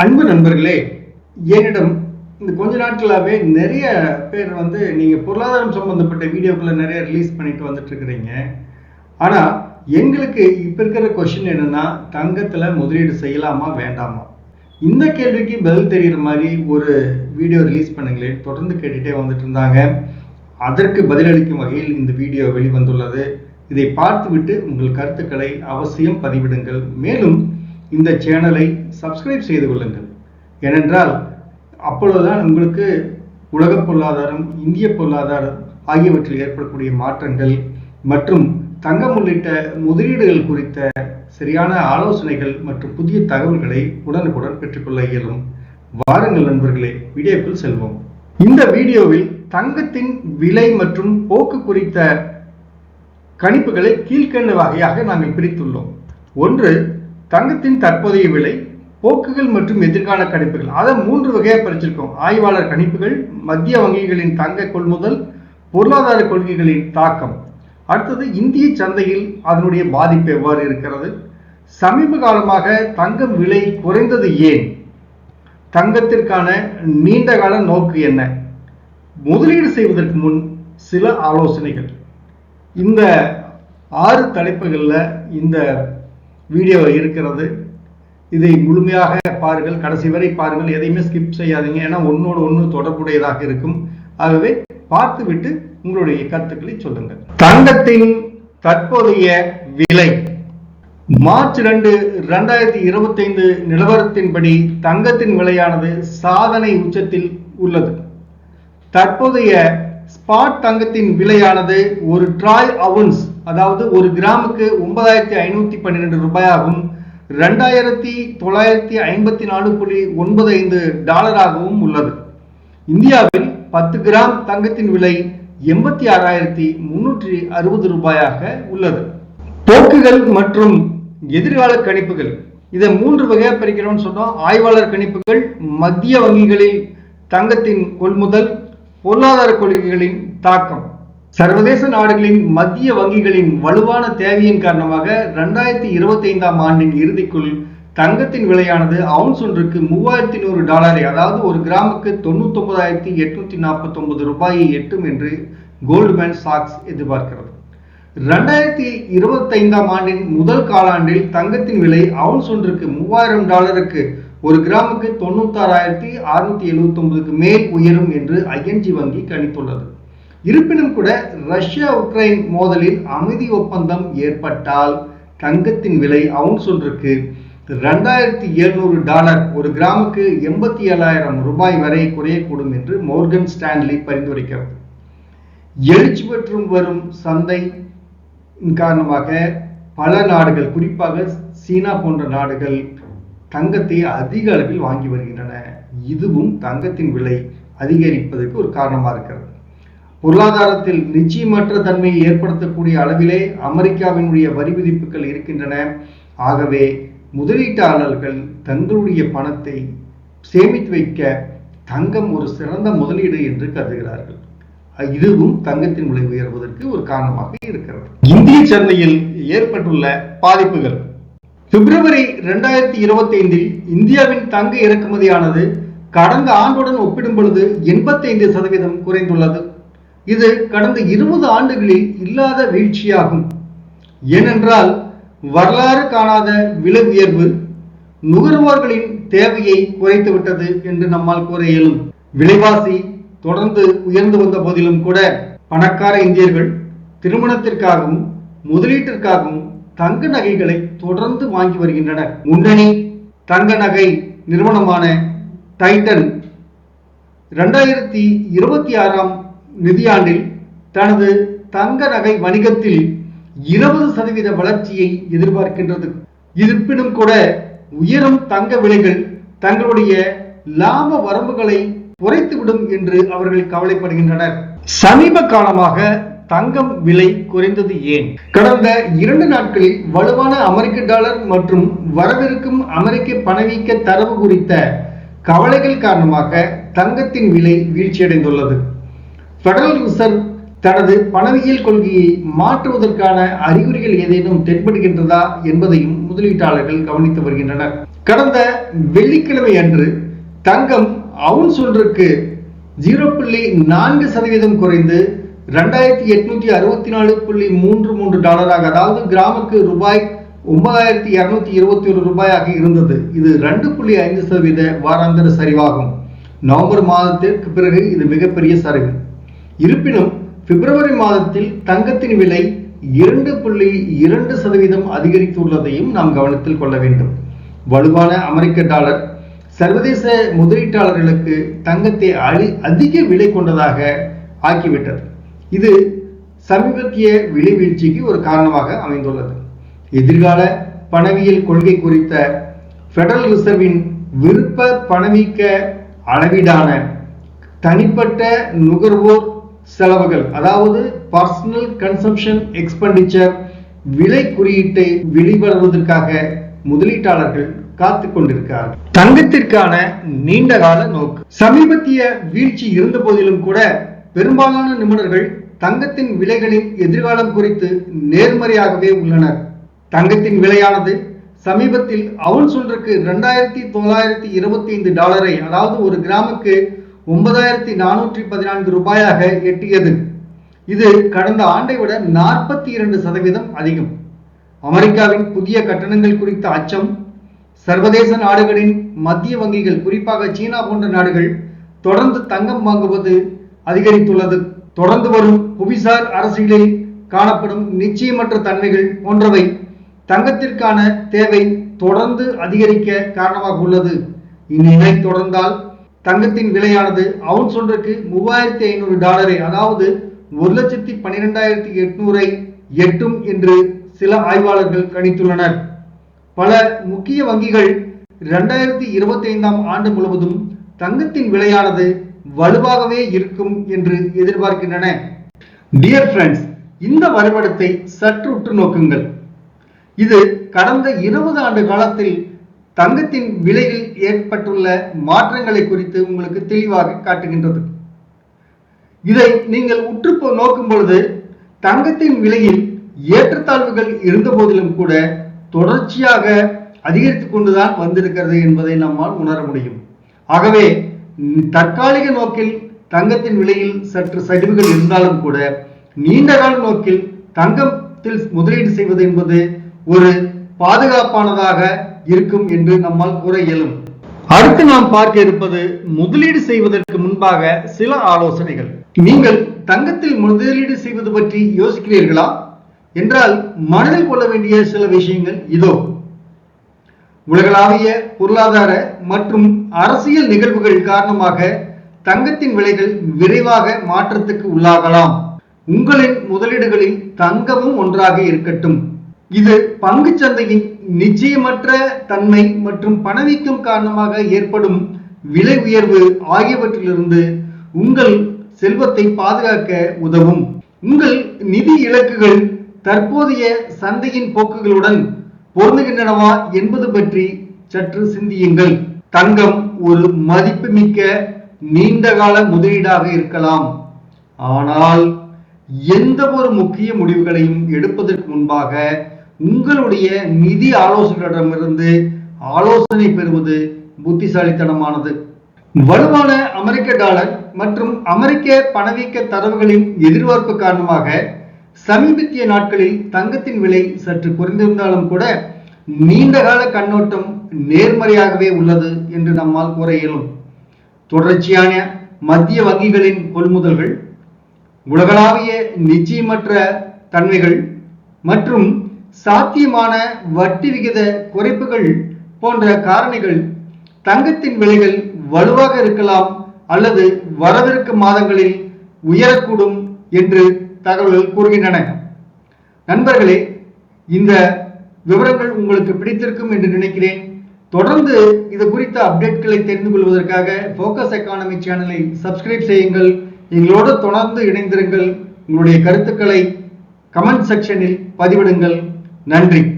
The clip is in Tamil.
அன்பு நண்பர்களே என்னிடம் இந்த கொஞ்ச நாட்களாகவே நிறைய பேர் வந்து நீங்கள் பொருளாதாரம் சம்மந்தப்பட்ட வீடியோக்களை நிறைய ரிலீஸ் பண்ணிட்டு வந்துட்டு இருக்கிறீங்க ஆனால் எங்களுக்கு இப்போ இருக்கிற கொஷின் என்னன்னா தங்கத்தில் முதலீடு செய்யலாமா வேண்டாமா? இந்த கேள்விக்கு பதில் தெரிகிற மாதிரி ஒரு வீடியோ ரிலீஸ் பண்ணுங்களேன். தொடர்ந்து கேட்டுகிட்டே வந்துட்டு இருந்தாங்க. அதற்கு பதிலளிக்கும் வகையில் இந்த வீடியோ வெளிவந்துள்ளது. இதை பார்த்துவிட்டு உங்கள் கருத்துக்களை அவசியம் பதிவிடுங்கள். மேலும் இந்த சேனலை சப்ஸ்கிரைப் செய்து கொள்ளுங்கள். ஏனென்றால் அப்பொழுதுதான் உங்களுக்கு உலக பொருளாதாரம் இந்திய பொருளாதாரம் ஆகியவற்றில் ஏற்படக்கூடிய மாற்றங்கள் மற்றும் தங்கம் உள்ளிட்ட முதலீடுகள் குறித்த சரியான ஆலோசனைகள் மற்றும் புதிய தகவல்களை உடனுக்குடன் பெற்றுக்கொள்ள இயலும். வாருங்கள் நண்பர்களே வீடியோக்குள் செல்வோம். இந்த வீடியோவில் தங்கத்தின் விலை மற்றும் போக்கு குறித்த கணிப்புகளை கீழ்க்கண்ட வகையாக நாங்கள் பிரித்துள்ளோம். ஒன்று தங்கத்தின் தற்போதைய விலை போக்குகள் மற்றும் எதிர்கால கணிப்புகள். அதை மூன்று வகையாக பிரிச்சிருக்கோம். ஆய்வாளர் கணிப்புகள் மத்திய வங்கிகளின் தங்க கொள்முதல் பொருளாதார கொள்கைகளின் தாக்கம். அடுத்தது இந்திய சந்தையில் அதனுடைய பாதிப்பு எவ்வாறு இருக்கிறது? சமீப காலமாக தங்கம் விலை குறைந்தது ஏன்? தங்கத்திற்கான நீண்ட கால நோக்கு என்ன? முதலீடு செய்வதற்கு முன் சில ஆலோசனைகள். இந்த ஆறு தலைப்புகளில் இந்த வீடியோ இருக்கிறது. இதை முழுமையாக பாருங்கள். கடைசி வரை பாருங்கள். எதையுமே ஸ்கிப் செய்யாதீங்க. ஏன்னா ஒன்னோடு ஒன்று தொடர்புடையதாக இருக்கும். ஆகவே பார்த்துவிட்டு உங்களுடைய கருத்துக்களை சொல்லுங்கள். தங்கத்தின் தற்போதைய விலை மார்ச் ரெண்டு ரெண்டாயிரத்தி இருபத்தி ஐந்து நிலவரத்தின்படி தங்கத்தின் விலையானது சாதனை உச்சத்தில் உள்ளது. தற்போதைய ஸ்பாட் தங்கத்தின் விலையானது ஒரு ட்ராய் அவுன்ஸ் அதாவது ஒரு கிராமுக்கு ஒன்பதாயிரத்தி ஐநூத்தி பன்னிரெண்டு ரூபாயாகவும் ரெண்டாயிரத்தி தொள்ளாயிரத்தி ஐம்பத்தி நாலு புள்ளி ஒன்பது ஐந்து டாலராகவும் உள்ளது. இந்தியாவில் பத்து கிராம் தங்கத்தின் விலை எண்பத்தி ஆறாயிரத்தி முன்னூற்றி அறுபது ரூபாயாக உள்ளது. போக்குகள் மற்றும் எதிர்கால கணிப்புகள். இதை மூன்று வகையாக பிரிக்கிறோம்னு சொன்னோம். ஆய்வாளர் கணிப்புகள் மத்திய வங்கிகளில் தங்கத்தின் கொள்முதல் பொருளாதார கொள்கைகளின் தாக்கம். சர்வதேச நாடுகளின் மத்திய வங்கிகளின் வலுவான தேவையின் காரணமாக ரெண்டாயிரத்தி இருபத்தி ஐந்தாம் ஆண்டின் இறுதிக்குள் தங்கத்தின் விலையானது அவுன்ஸ் ஒன்றுக்கு மூவாயிரத்தி நூறு டாலரை அதாவது ஒரு கிராமுக்கு தொண்ணூத்தி ஒன்பதாயிரத்தி எட்நூத்தி நாற்பத்தி ஒன்பது ரூபாயை எட்டும் என்று கோல்ட்மேன் சாக்ஸ் எதிர்பார்க்கிறது. ரெண்டாயிரத்தி இருபத்தி ஐந்தாம் ஆண்டின் முதல் காலாண்டில் தங்கத்தின் விலை அவுன்ஸ் ஒன்றுக்கு மூவாயிரம் டாலருக்கு ஒரு கிராமுக்கு தொண்ணூத்தாறாயிரத்தி அறுநூத்தி எழுபத்தி ஒன்பதுக்கு மேல் உயரும் என்று ஐஎன்ஜி வங்கி கணித்துள்ளது. இருப்பினும் கூட ரஷ்யா உக்ரைன் மோதலில் அமைதி ஒப்பந்தம் ஏற்பட்டால் தங்கத்தின் விலை அவுன்ஸ் ஒன்றுக்கு. ரெண்டாயிரத்தி எழுநூறு டாலர் ஒரு கிராமுக்கு எண்பத்தி ஏழாயிரம் ரூபாய் வரை குறையக்கூடும் என்று மோர்கன் ஸ்டான்லி பரிந்துரைக்கிறது. எழுச்சி பெற்றும் வரும் சந்தை காரணமாக பல நாடுகள் குறிப்பாக சீனா போன்ற நாடுகள் தங்கத்தை அதிக அளவில் வாங்கி வருகின்றன. இதுவும் தங்கத்தின் விலை அதிகரிப்பதற்கு ஒரு காரணமாக இருக்கிறது. பொருளாதாரத்தில் நிச்சயமற்ற தன்மையை ஏற்படுத்தக்கூடிய அளவிலே அமெரிக்காவினுடைய வரி விதிப்புகள் இருக்கின்றன. ஆகவே முதலீட்டாளர்கள் தங்களுடைய பணத்தை சேமித்து வைக்க தங்கம் ஒரு சிறந்த முதலீடு என்று கருதுகிறார்கள். இதுவும் தங்கத்தின் விலை உயர்வதற்கு ஒரு காரணமாக இருக்கிறது. இந்திய சந்தையில் ஏற்பட்டுள்ள பாதிப்புகள். பிப்ரவரி இரண்டாயிரத்தி இருபத்தி ஐந்தில் இந்தியாவின் தங்க இறக்குமதியானது கடந்த ஆண்டுடன் ஒப்பிடும் பொழுது எண்பத்தி ஐந்து சதவீதம் குறைந்துள்ளது. இது கடந்த இருபது ஆண்டுகளில் இல்லாத வீழ்ச்சியாகும். ஏனென்றால் வரலாறு காணாத விலை உயர்வு நுகர்வோர்களின் தேவையை குறைத்துவிட்டது என்று நம்மால் கூற இயலும். விலைவாசி தொடர்ந்து உயர்ந்து வந்த போதிலும் கூட பணக்கார இந்தியர்கள் திருமணத்திற்காகவும் முதலீட்டிற்காகவும் தங்க நகைகளை தொடர்ந்து வாங்கி வருகின்றனர். முன்னணி தங்க நகை நிறுவனமான டைட்டன் இரண்டாயிரத்தி இருபத்தி ஆறாம் நிதியாண்டில் தனது தங்க நகை வணிகத்தில் இருபது சதவீத வளர்ச்சியை எதிர்பார்க்கின்றது. இருப்பினும் கூட உயரும் தங்க விலைகள் தங்களுடைய லாப வரம்புகளை குறைத்துவிடும் என்று அவர்கள் கவலைப்படுகின்றனர். சமீப காலமாக தங்கம் விலை குறைந்தது ஏன்? கடந்த இரண்டு நாட்களில் வலுவான அமெரிக்க டாலர் மற்றும் வரவிருக்கும் அமெரிக்க பணவீக்க தரவு குறித்த கவலைகள் காரணமாக தங்கத்தின் விலை வீழ்ச்சியடைந்துள்ளது. பெடரல் ரிசர்வ் தனது பணவியல் கொள்கையை மாற்றுவதற்கான அறிகுறிகள் ஏதேனும் தென்படுகின்றதா என்பதையும் முதலீட்டாளர்கள் கவனித்து வருகின்றனர். கடந்த வெள்ளிக்கிழமை அன்று தங்கம் அவுன்ஸ் ஒன்றுக்கு ஜீரோ புள்ளி நான்கு சதவீதம் குறைந்து ரெண்டாயிரத்தி எட்நூத்தி அறுபத்தி நாலு புள்ளி மூன்று மூன்று டாலராக அதாவது கிராமுக்கு ரூபாய் ஒன்பதாயிரத்தி இருநூத்தி இருபத்தி ஒரு ரூபாயாக இருந்தது. இது ரெண்டு புள்ளி ஐந்து சதவீத வாராந்திர சரிவாகும். நவம்பர் மாதத்திற்கு பிறகு இது மிகப்பெரிய சரிவு. இருப்பினும் பிப்ரவரி மாதத்தில் தங்கத்தின் விலை இரண்டு புள்ளி இரண்டு சதவீதம் அதிகரித்துள்ளதையும் நாம் கவனத்தில் கொள்ள வேண்டும். வலுவான அமெரிக்க டாலர் சர்வதேச முதலீட்டாளர்களுக்கு தங்கத்தை அழி அதிக விலை கொண்டதாக ஆக்கிவிட்டது. இது சமீபத்திய விலை வீழ்ச்சிக்கு ஒரு காரணமாக அமைந்துள்ளது. எதிர்கால பணவியல் கொள்கை குறித்த பெடரல் ரிசர்வின் விருப்ப பணவீக்க அளவீடான தனிப்பட்ட நுகர்வோர் செலவுகள். அதாவது பர்சனல் கன்சம்ஷன் எக்ஸ்பெண்டிச்சர் விலை குறியீட்டை வெளிவருவதற்காக முதலீட்டாளர்கள் காத்து கொண்டிருக்கிறார்கள். தங்கத்திற்கான நீண்டகால நோக்கு. சமீபத்திய வீழ்ச்சி இருந்த போதிலும் கூட பெரும்பாலான நிபுணர்கள் தங்கத்தின் விலைகளின் எதிர்காலம் குறித்து நேர்மறையாகவே உள்ளனர். தங்கத்தின் விலையானது சமீபத்தில் அவுன்ஸ் ஒன்றுக்கு ரெண்டாயிரத்தி தொள்ளாயிரத்தி இருபத்தி ஐந்து டாலரை அதாவது ஒரு கிராமுக்கு ஒன்பதாயிரத்தி நானூற்றி பதினான்கு ரூபாயாக எட்டியது. இது கடந்த ஆண்டை விட நாற்பத்தி இரண்டு சதவீதம் அதிகம். அமெரிக்காவின் புதிய கட்டணங்கள் குறித்த அச்சம் சர்வதேச நாடுகளின் மத்திய வங்கிகள் குறிப்பாக சீனா போன்ற நாடுகள் தொடர்ந்து தங்கம் வாங்குவது அதிகரித்துள்ளது. தொடர்ந்து வரும் புவிசார் அரசியலில் காணப்படும் நிச்சயமற்ற தன்மைகள் போன்றவை தங்கத்திற்கான தேவை தொடர்ந்து அதிகரிக்க காரணமாக உள்ளது. இந்நிலை தொடர்ந்தால் தங்கத்தின் விலையானது அவுன்ஸ் ஒன்றுக்கு மூவாயிரத்தி ஐநூறு டாலரை. அதாவது ஒரு லட்சத்தி பன்னிரெண்டாயிரத்தி எட்நூறை எட்டும் என்று சில ஆய்வாளர்கள் கணித்துள்ளனர். பல முக்கிய வங்கிகள் இரண்டாயிரத்தி இருபத்தி ஐந்தாம் ஆண்டு முழுவதும் தங்கத்தின் விலையானது வலுவாகவே இருக்கும் என்று எதிர்பார்க்கின்றன. டியர் ஃப்ரெண்ட்ஸ் இந்த வரைபடத்தை சற்று உற்று நோக்குங்கள். இது கடந்த இருபது ஆண்டு காலத்தில் தங்கத்தின் விலையில் ஏற்பட்டுள்ள மாற்றங்களை குறித்து உங்களுக்கு தெளிவாக காட்டுகின்றது. இதை நீங்கள் உற்று நோக்கும் பொழுது தங்கத்தின் விலையில் ஏற்றத்தாழ்வுகள் இருந்த போதிலும் கூட தொடர்ச்சியாக அதிகரித்துக் கொண்டுதான் வந்திருக்கிறது என்பதை நம்மால் உணர முடியும். ஆகவே தற்காலிக நோக்கில் தங்கத்தின் விலையில் சற்று சரிவுகள் இருந்தாலும் கூட நீண்ட கால நோக்கில் தங்கத்தில் முதலீடு செய்வது என்பது ஒரு பாதுகாப்பானதாக இருக்கும் என்று நம்மால் கூற இயலும். அடுத்து நாம் பார்க்க இருப்பது முதலீடு செய்வதற்கு முன்பாக சில ஆலோசனைகள். நீங்கள் தங்கத்தில் முதலீடு செய்வது பற்றி யோசிக்கிறீர்களா? என்றால் மனதில் கொள்ள வேண்டிய சில விஷயங்கள் இதோ. உலகளாவிய பொருளாதார மற்றும் அரசியல் நிகழ்வுகள் காரணமாக தங்கத்தின் விலைகள் விரைவாக மாற்றத்துக்கு உள்ளாகலாம். உங்களின் முதலீடுகளில் தங்கமும் ஒன்றாக இருக்கட்டும். இது பங்கு சந்தையின் நிச்சயமற்ற தன்மை மற்றும் பணவீக்கம் காரணமாக ஏற்படும் விலை உயர்வு ஆகியவற்றிலிருந்து உங்கள் செல்வத்தை பாதுகாக்க உதவும். உங்கள் நிதி இலக்குகள் தற்போதைய சந்தையின் போக்குகளுடன் பொருந்துகின்றனவா என்பது பற்றி சற்று சிந்தியுங்கள். தங்கம் ஒரு மதிப்புமிக்க நீண்டகால முதலீடாக இருக்கலாம். ஆனால் எந்த ஒரு முக்கிய முடிவுகளையும் எடுப்பதற்கு முன்பாக உங்களுடைய நிதி ஆலோசகரிடமிருந்து ஆலோசனை பெறுவது புத்திசாலித்தனமானது. வலுவான அமெரிக்க டாலர் மற்றும் அமெரிக்க பணவீக்க தரவுகளின் எதிர்பார்ப்பு காரணமாக சமீபத்திய நாட்களில் தங்கத்தின் விலை சற்று குறைந்திருந்தாலும் கூட நீண்டகால கண்ணோட்டம் நேர்மறையாகவே உள்ளது என்று நம்மால் கூற இயலும். தொடர்ச்சியான மத்திய வங்கிகளின் கொள்முதல்கள் உலகளாவிய நிச்சயமற்ற தன்மைகள் மற்றும் சாத்தியமான வட்டி விகித குறைப்புகள் போன்ற காரணிகள் தங்கத்தின் விலைகள் வலுவாக இருக்கலாம் அல்லது வரவிருக்கும் மாதங்களில் உயரக்கூடும் என்று தகவல்கள் கூறுகின்றன. நண்பர்களே இந்த விவரங்கள் உங்களுக்கு பிடித்திருக்கும் என்று நினைக்கிறேன். தொடர்ந்து இது குறித்த அப்டேட்களை தெரிந்து கொள்வதற்காக போக்கஸ் எக்கானமி சேனலை சப்ஸ்கிரைப் செய்யுங்கள். எங்களோடு தொடர்ந்து இணைந்திருங்கள். உங்களுடைய கருத்துக்களை கமெண்ட் செக்ஷனில் பதிவிடுங்கள். நன்றி.